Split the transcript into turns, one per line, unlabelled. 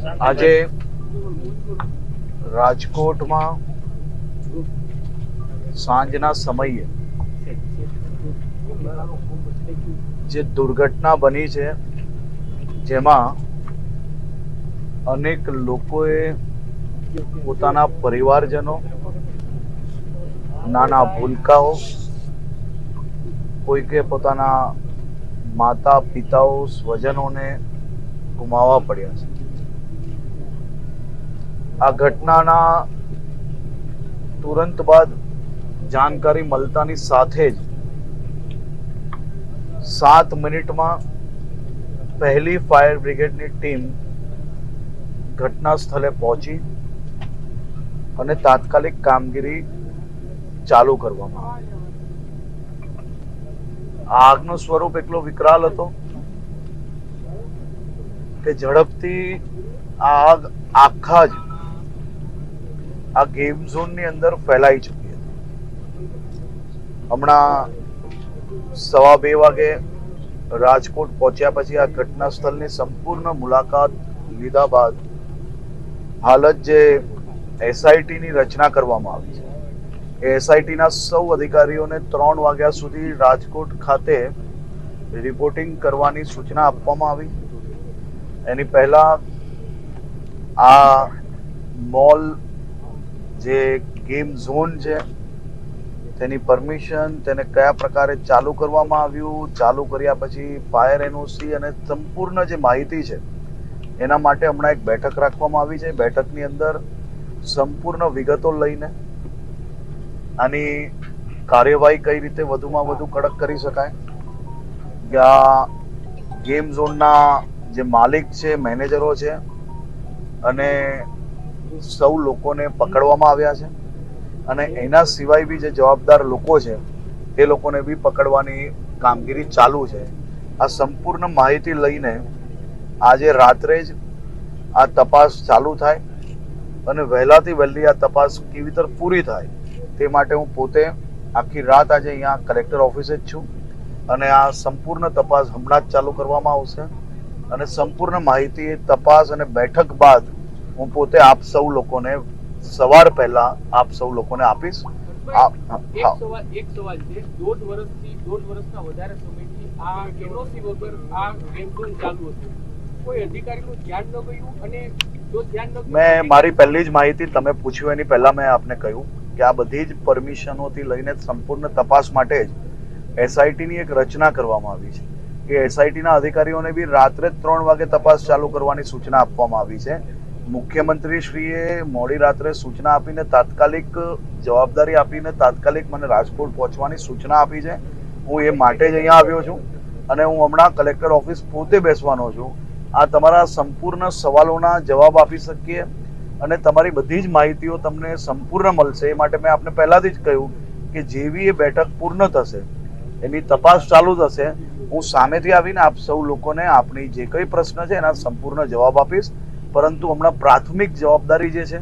આજે રાજકોટમાં સાંજના સમયે જે દુર્ઘટના બની છે, જેમાં અનેક લોકોએ પોતાના પરિવારજનો, નાના ભૂલકાઓ, કોઈકે પોતાના માતા પિતાઓ સ્વજનોને ગુમાવવા પડ્યા છે. આ ઘટનાના તુરંત બાદ જાણકારી મળતાની સાથે જ સાત મિનિટમાં પહેલી ફાયર બ્રિગેડની ટીમ ઘટના સ્થળે પહોંચી અને તાત્કાલિક કામગીરી ચાલુ કરવામાં આવી. આગનું સ્વરૂપ એટલો વિકરાલ હતો કે ઝડપથી આગ આખા જ આ ગેમ ઝોનની અંદર ફેલાઈ ચૂકી હતી. હમણાં સવા બે વાગે રાજકોટ પહોંચ્યા પછી આ ઘટના સ્થળની સંપૂર્ણ મુલાકાત લીધા બાદ હાલત જે એસઆઈટીની રચના કરવામાં આવી છે. એ એસઆઈટીના સૌ અધિકારીઓને ત્રણ વાગ્યા સુધી રાજકોટ ખાતે રિપોર્ટિંગ કરવાની સૂચના આપવામાં આવી. એની પહેલા આ મોલ જે ગેમ ઝોન છે, તેની પરમિશન તેને કયા પ્રકારે ચાલુ કરવામાં આવ્યું, ચાલુ કર્યા પછી ફાયર એનઓસી અને સંપૂર્ણ જે માહિતી છે, એના માટે હમણાં એક બેઠક રાખવામાં આવી છે. બેઠકની અંદર સંપૂર્ણ વિગતો લઈને આની કાર્યવાહી કઈ રીતે વધુમાં વધુ કડક કરી શકાય, કે ગેમ ઝોનના જે માલિક છે, મેનેજરો છે, અને સૌ લોકોને પકડવામાં આવ્યા છે અને એના સિવાય બી જે જવાબદાર લોકો છે, એ લોકોને બી પકડવાની કામગીરી ચાલુ છે. આ સંપૂર્ણ માહિતી લઈને આજે રાત્રે જ આ તપાસ ચાલુ થાય અને વહેલાથી વહેલી આ તપાસ કેવી રીતે પૂરી થાય તે માટે હું પોતે આખી રાત આજે અહીંયા કલેક્ટર ઓફિસે જ છું અને આ સંપૂર્ણ તપાસ હમણાં જ ચાલુ કરવામાં આવશે અને સંપૂર્ણ માહિતી, તપાસ અને બેઠક બાદ હું પોતે આપ સૌ લોકોને સવાર પહેલા આપ સૌ લોકોને આપીશ. આપ
એક સવાલ છે. દોઢ વર્ષથી દોઢ વર્ષના વધારે સમયથી આ એનઓસી વગર આ ગેમ ઝોન ચાલુ હતું. કોઈ અધિકારીનું ધ્યાન ન ગયું? અને જો ધ્યાન ન
મેં મારી પહેલી જ માહિતી તમે પૂછ્યું એની પહેલા મેં આપને કહ્યું કે આ બધી જ પરમિશનોથી લઈને સંપૂર્ણ તપાસ માટે જ એસઆઈટીની એક રચના કરવામાં આવી છે. કે એસઆઈટીના અધિકારીઓને બી રાત્રે ત્રણ વાગે તપાસ ચાલુ કરવાની સૂચના આપવામાં આવી છે. મુખ્યમંત્રી શ્રીએ મોડી રાત્રે સૂચના આપીને તાત્કાલિક જવાબદારી આપીને તાત્કાલિક મને રાજકોટ પહોંચવાની સૂચના આપી છે. હું એ માટે જ અહીંયા આવ્યો છું અને હું હમણાં કલેક્ટર ઓફિસ પોતે બેસવાનો છું. આ તમારા સંપૂર્ણ સવાલોના જવાબ આપી શકીએ અને તમારી બધી જ માહિતીઓ તમને સંપૂર્ણ મળશે. એ માટે મેં આપને પહેલાંથી જ કહ્યું કે જેવી એ બેઠક પૂર્ણ થશે, એની તપાસ ચાલુ થશે, હું સામેથી આવીને આપ સૌ લોકોને આપણી જે કંઈ પ્રશ્ન છે એના સંપૂર્ણ જવાબ આપીશ. પરંતુ હમણાં પ્રાથમિક જવાબદારી જે છે